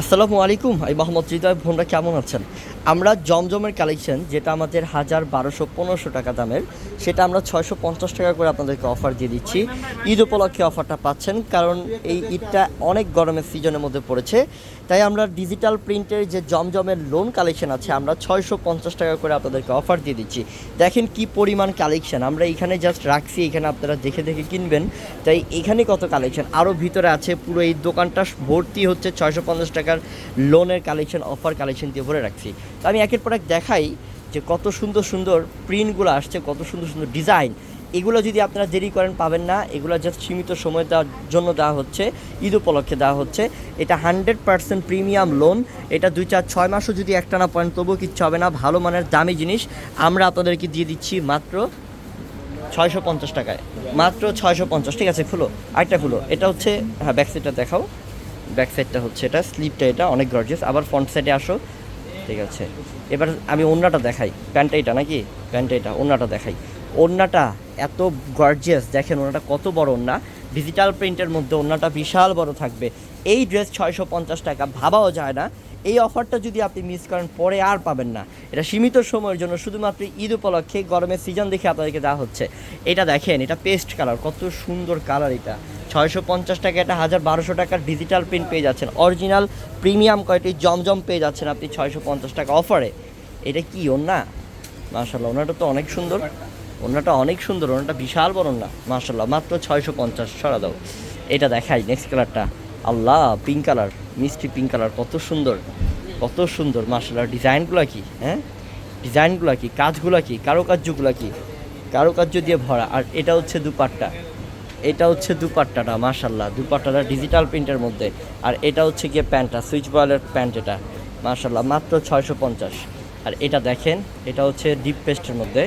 আসসালামু আলাইকুম, এই মোহাম্মদ হৃদয় ভোনরা কেমন আছেন? আমরা জমজমের কালেকশন যেটা আমাদের হাজার বারোশো পনেরোশো টাকা দামের, সেটা আমরা ছয়শো পঞ্চাশ টাকা করে আপনাদেরকে অফার দিয়ে দিচ্ছি। ঈদ উপলক্ষে অফারটা পাচ্ছেন, কারণ এই ঈদটা অনেক গরমের সিজনের মধ্যে পড়েছে। তাই আমরা ডিজিটাল প্রিন্টের যে জমজমের লোন কালেকশন আছে, আমরা ছয়শো পঞ্চাশ টাকা করে আপনাদেরকে অফার দিয়ে দিচ্ছি। দেখেন কি পরিমাণ কালেকশন আমরা এখানে জাস্ট রাখছি, এখানে আপনারা দেখে দেখে কিনবেন। তাই এখানে কত কালেকশন আরও ভিতরে আছে, পুরো এই দোকানটা ভর্তি হচ্ছে ছয়শো পঞ্চাশ টাকার লোনের কালেকশন অফার কালেকশন দিয়ে ভরে রাখছি। তো আমি একের পর এক দেখাই যে কত সুন্দর সুন্দর প্রিন্টগুলো আসছে, কত সুন্দর সুন্দর ডিজাইন এগুলো যদি আপনারা দেরি করেন, পাবেন না। এগুলো জাস্ট সীমিত সময় দেওয়ার জন্য দেওয়া হচ্ছে। ঈদ উপলক্ষে দেওয়া হচ্ছে। এটা হান্ড্রেড পার্সেন্ট প্রিমিয়াম লোন এটা দুই চার ছয় মাসও যদি একটা না পড়েন, তবুও কিচ্ছু হবে না। ভালো মানের দামি জিনিস। আমরা আপনাদেরকে দিয়ে দিচ্ছি মাত্র ছয়শো পঞ্চাশ টাকায়। মাত্র ছয়শো পঞ্চাশ। ঠিক আছে, খুলো। আরেকটা খুলো। এটা হচ্ছে হ্যাঁ ব্যাক সাইডটা দেখাও। ব্যাক সাইডটা হচ্ছে এটা, স্লিপটা এটা, অনেক গর্জিয়াস আবার ফ্রন্ট সাইডে আসো। ঠিক আছে। এবার আমি ওড়নাটা দেখাই। প্যান্টটা এটা নাকি? প্যান্টটা এটা, ওড়নাটা দেখাই। ওড়নাটা এত গর্জিয়াস দেখেন ওড়নাটা কত বড় ওড়না। ডিজিটাল প্রিন্টের মধ্যে ওড়নাটা বিশাল বড় থাকবে। এই ড্রেস ছয়শো পঞ্চাশ টাকা, ভাবাও যায় না। এই অফারটা যদি আপনি মিস করেন, পরে আর পাবেন না। এটা সীমিত সময়ের জন্য শুধুমাত্র ঈদ উপলক্ষে গরমের সিজন দেখে আপনাদেরকে দেওয়া হচ্ছে। এটা দেখেন, এটা পেস্ট কালার কত সুন্দর কালার এটা। ছয়শো পঞ্চাশ টাকা এটা হাজার বারোশো টাকার ডিজিটাল প্রিন্ট পেয়ে যাচ্ছেন। অরিজিনাল প্রিমিয়াম কোয়ালিটি জমজম পেয়ে যাচ্ছেন আপনি ছয়শো পঞ্চাশ টাকা অফারে এটা কি ওনা মার্শাল্লাহ ওনাটা তো অনেক সুন্দর। ওনাটা অনেক সুন্দর ওনাটা বিশাল বড় না মার্শাল্লাহ মাত্র ছয়শো পঞ্চাশ, সরা দাও। এটা দেখাই নেক্সট কালারটা আল্লাহ পিঙ্ক কালার মিষ্টি পিঙ্ক কালার কত সুন্দর কত সুন্দর। মার্শাল্লাহ ডিজাইনগুলো কি হ্যাঁ? ডিজাইনগুলো কি, কাজগুলো কি, কারুকার্যগুলো কি, কারুকার্য দিয়ে ভরা। আর এটা হচ্ছে দুপাট্টা। এটা হচ্ছে দুপাট্টাটা মার্শাল্লাহ দুপাট্টাটা ডিজিটাল প্রিন্টের মধ্যে। আর এটা হচ্ছে গিয়ে প্যান্টটা, সুইচ বয়েলের প্যান্ট এটা মার্শাল্লাহ মাত্র ছয়শো পঞ্চাশ। আর এটা দেখেন, এটা হচ্ছে ডিপ পেস্টের মধ্যে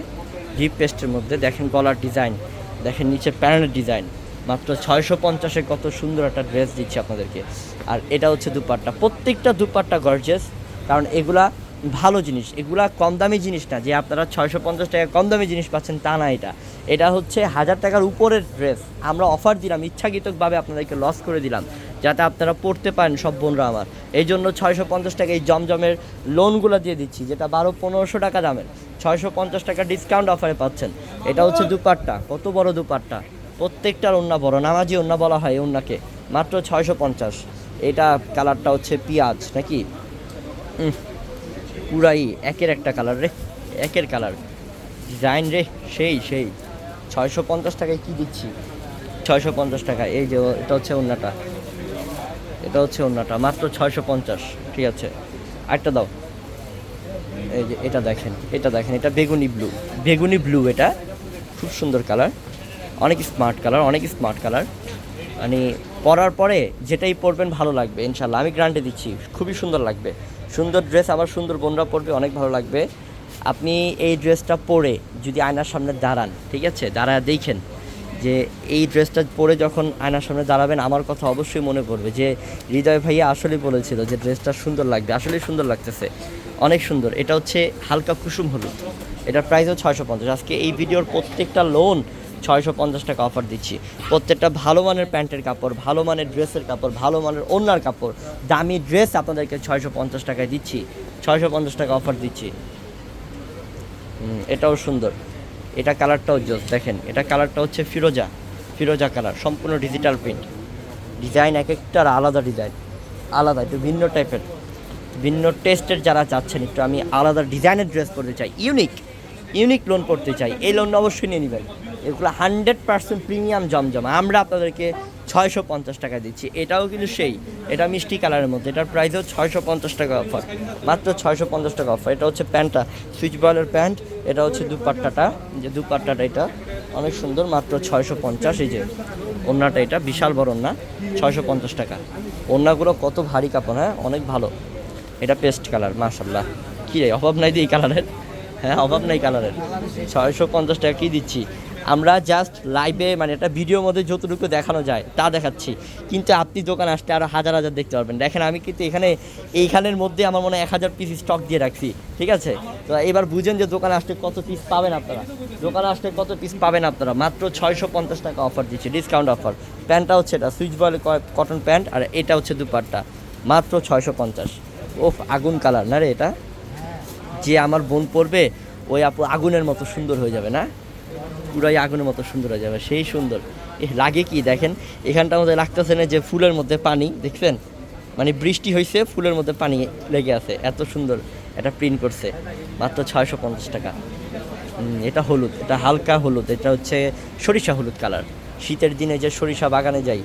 ডিপ পেস্টের মধ্যে দেখেন গলার ডিজাইন দেখেন নিচে প্যান্টের ডিজাইন মাত্র ছয়শো পঞ্চাশে কত সুন্দর একটা ড্রেস দিচ্ছে আপনাদেরকে। আর এটা হচ্ছে দুপাট্টা, প্রত্যেকটা দুপাট্টা গর্জেস কারণ এগুলা ভালো জিনিস, এগুলা কম দামি জিনিস না, যে আপনারা ছয়শো পঞ্চাশ টাকা কম দামি জিনিস পাচ্ছেন তা না এটা। এটা হচ্ছে হাজার টাকার উপরের ড্রেস। আমরা অফার দিলাম ইচ্ছাকৃতভাবে আপনাদেরকে লস করে দিলাম, যাতে আপনারা পড়তে পারেন সব বোনরা আমার। এই জন্য ছয়শো পঞ্চাশ টাকা এই জমজমের লোনগুলো দিয়ে দিচ্ছি, যেটা বারো পনেরোশো টাকা দামের। ছয়শো পঞ্চাশ টাকা ডিসকাউন্ট অফারে পাচ্ছেন। এটা হচ্ছে দুপাট্টা, কত বড় দুপাট্টা। প্রত্যেকটার ওন্না বড়, নামাজি ওন্না বলা হয় ওন্নাকে মাত্র ছয়শো পঞ্চাশ। এটা কালারটা হচ্ছে পেঁয়াজ, নাকি? পুরাই একের একটা কালার রে, একের কালার ডিজাইন রে, সেই সেই। ছয়শো পঞ্চাশ টাকায় কি দিচ্ছি? ছয়শো পঞ্চাশ টাকা, এই যে এটা হচ্ছে ওন্নাটা এটা হচ্ছে ওন্নাটা মাত্র ছয়শো পঞ্চাশ, ঠিক আছে। আরেকটা দাও। এই যে, এটা দেখেন এটা দেখেন, এটা বেগুনি ব্লু বেগুনি ব্লু এটা, খুব সুন্দর কালার অনেক স্মার্ট কালার অনেক স্মার্ট কালার মানে পরার পরে যেটাই পরবেন ভালো লাগবে ইনশাল্লাহ আমি গ্রান্টে দিচ্ছি, খুবই সুন্দর লাগবে। সুন্দর ড্রেস আমার সুন্দর বোনরা পরবে, অনেক ভালো লাগবে। আপনি এই ড্রেসটা পরে যদি আয়নার সামনে দাঁড়ান, ঠিক আছে? দাঁড়ায় দেখেন যে এই ড্রেসটা পরে যখন আয়নার সামনে দাঁড়াবেন, আমার কথা অবশ্যই মনে পড়বে যে হৃদয় ভাইয়া আসলেই বলেছিল যে ড্রেসটা সুন্দর লাগবে, আসলেই সুন্দর লাগতেছে। অনেক সুন্দর। এটা হচ্ছে হালকা কুসুম হলুদ। এটার প্রাইসও ছয়শো পঞ্চাশ। আজকে এই ভিডিওর প্রত্যেকটা লোন ছয়শো পঞ্চাশ টাকা অফার দিচ্ছি। প্রত্যেকটা ভালো মানের প্যান্টের কাপড়, ভালো মানের ড্রেসের কাপড়, ভালো মানের ওড়নার কাপড়, দামি ড্রেস আপনাদেরকে ছয়শো পঞ্চাশ টাকায় দিচ্ছি। ছয়শো পঞ্চাশ টাকা অফার দিচ্ছি। এটাও সুন্দর। এটা কালারটাও জোস, দেখেন, এটা কালারটা হচ্ছে ফিরোজা ফিরোজা কালার, সম্পূর্ণ ডিজিটাল প্রিন্ট ডিজাইন এক একটার আলাদা ডিজাইন, আলাদা, একটু ভিন্ন টাইপের ভিন্ন টেস্টের যারা চাচ্ছেন, একটু আমি আলাদা ডিজাইনের ড্রেস পরতে চাই ইউনিক ইউনিক লোন করতে চাই, এই লোন অবশ্যই নিয়ে নেবেন। এগুলো হান্ড্রেড পার্সেন্ট প্রিমিয়াম জমজম। আমরা আপনাদেরকে ছয়শো পঞ্চাশ টাকা দিচ্ছি। এটাও কিন্তু সেই। এটা মিষ্টি কালারের মধ্যে। এটার প্রাইসও ছয়শো পঞ্চাশ টাকা অফার। মাত্র ছয়শো পঞ্চাশ টাকা অফার। এটা হচ্ছে প্যান্টটা। সুইচ বয়েলের প্যান্ট। এটা হচ্ছে দুপাট্টাটা। যে দুপাট্টাটা এটা। অনেক সুন্দর। মাত্র ছয়শো পঞ্চাশ। এই যে ওড়নাটা এটা। বিশাল বড় ওড়না। ছয়শো পঞ্চাশ টাকা। ওড়নাগুলো কত ভারী কাপড় হ্যাঁ? অনেক ভালো। এটা পেস্ট কালার মাশাল্লাহ কী রে, অভাব নাই দিয়ে এই কালারের? হ্যাঁ অভাব নাই কালারের। ছয়শো পঞ্চাশ টাকা কী দিচ্ছি? আমরা জাস্ট লাইভে মানে একটা ভিডিওর মধ্যে যতটুকু দেখানো যায়, তা দেখাচ্ছি। কিন্তু আপনি দোকান আসতে আরও হাজার হাজার দেখতে পারবেন। দেখেন, আমি কিন্তু এখানে, এইখানের মধ্যে আমার মনে হয় এক হাজার পিস স্টক দিয়ে রাখছি, ঠিক আছে? তো এবার বুঝেন যে দোকানে আসতে কত পিস পাবেন আপনারা। দোকানে আসতে কত পিস পাবেন আপনারা? মাত্র ছয়শো পঞ্চাশ টাকা অফার দিচ্ছি ডিসকাউন্ট অফার প্যান্টটা হচ্ছে এটা, সুইচ বয়েল কটন প্যান্ট আর এটা হচ্ছে দুপাট্টা। মাত্র ছয়শো পঞ্চাশ। ওফ, আগুন কালার না রে এটা? যে আমার বোন পড়বে ওই আপু আগুনের মতো সুন্দর হয়ে যাবে, না? পুরাই আগুনের মতো সুন্দর হয়ে যাবে, সেই সুন্দর। লাগে কি দেখেন? এখানটা আমাদের লাগতেছে না যে ফুলের মধ্যে পানি, দেখছেন? মানে বৃষ্টি হয়েছে ফুলের মধ্যে পানি লেগে আছে, এত সুন্দর এটা প্রিন্ট করছে, মাত্র ছয়শো পঞ্চাশ টাকা। এটা হলুদ, এটা হালকা হলুদ, এটা হচ্ছে সরিষা হলুদ কালার। শীতের দিনে যে সরিষা বাগানে যাই,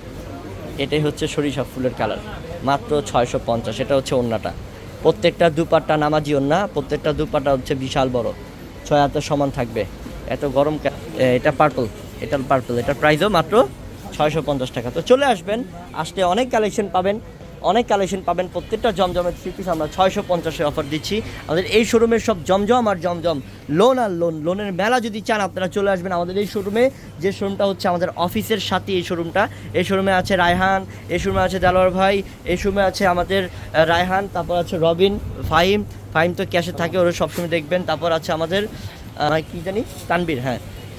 এটাই হচ্ছে সরিষা ফুলের কালার, মাত্র ছয়শো পঞ্চাশ, এটা হচ্ছে ওন্নাটা। প্রত্যেকটা দুপাট্টা নামাজি ওন্না, প্রত্যেকটা দুপাট্টা হচ্ছে বিশাল বড়, ছয় হাতে সমান থাকবে। এত গরম এটা পার্পল এটা পার্পল এটার প্রাইসও মাত্র ছয়শো পঞ্চাশ টাকা। তো চলে আসবেন, আসলে অনেক কালেকশন পাবেন, অনেক কালেকশন পাবেন, প্রত্যেকটা জমজমের থ্রি পিস আমরা ছয়শো পঞ্চাশে অফার দিচ্ছি। আমাদের এই শোরুমের সব জমজম আর জমজম লোন আর লোন লোনের মেলা যদি চান, আপনারা চলে আসবেন আমাদের এই শোরুমে যে শোরুমটা হচ্ছে আমাদের অফিসের সাথে এই শোরুমটা এই শোরুমে আছে রায়হান, এই শোরুমে আছে দেলোয়ার ভাই, এই শোরুমে আছে আমাদের রায়হান, তারপর আছে রবিন, ফাহিম। ফাহিম তো ক্যাশে থাকে, ওরা সবসময় দেখবেন। তারপর আছে আমাদের কি জানি? তানবীর হ্যাঁ।